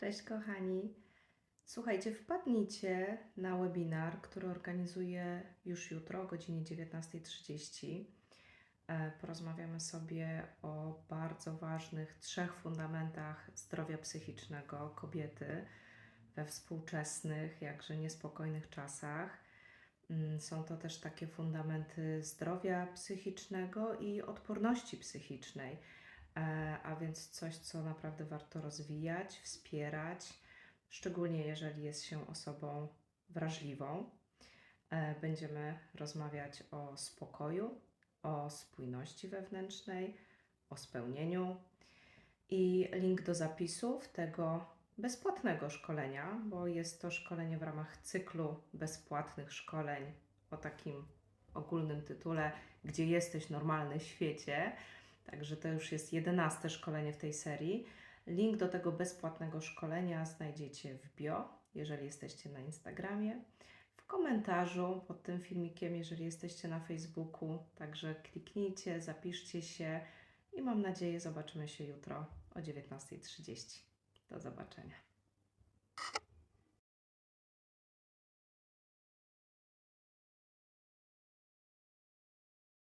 Cześć kochani. Słuchajcie, wpadnijcie na webinar, który organizuję już jutro o godzinie 19.30. E, Porozmawiamy sobie o bardzo ważnych trzech fundamentach zdrowia psychicznego kobiety we współczesnych, jakże niespokojnych czasach. Mm, Są to też takie fundamenty zdrowia psychicznego i odporności psychicznej, a więc coś, co naprawdę warto rozwijać, wspierać, szczególnie jeżeli jest się osobą wrażliwą. E, Będziemy rozmawiać o spokoju, o spójności wewnętrznej, o spełnieniu i link do zapisów tego bezpłatnego szkolenia, bo jest to szkolenie w ramach cyklu bezpłatnych szkoleń o takim ogólnym tytule Gdzie jesteś normalny w świecie. Także to już jest jedenaste szkolenie w tej serii. Link do tego bezpłatnego szkolenia znajdziecie w bio, jeżeli jesteście na Instagramie, w komentarzu pod tym filmikiem, jeżeli jesteście na Facebooku. Także kliknijcie, zapiszcie się i mam nadzieję zobaczymy się jutro o 19.30. Do zobaczenia.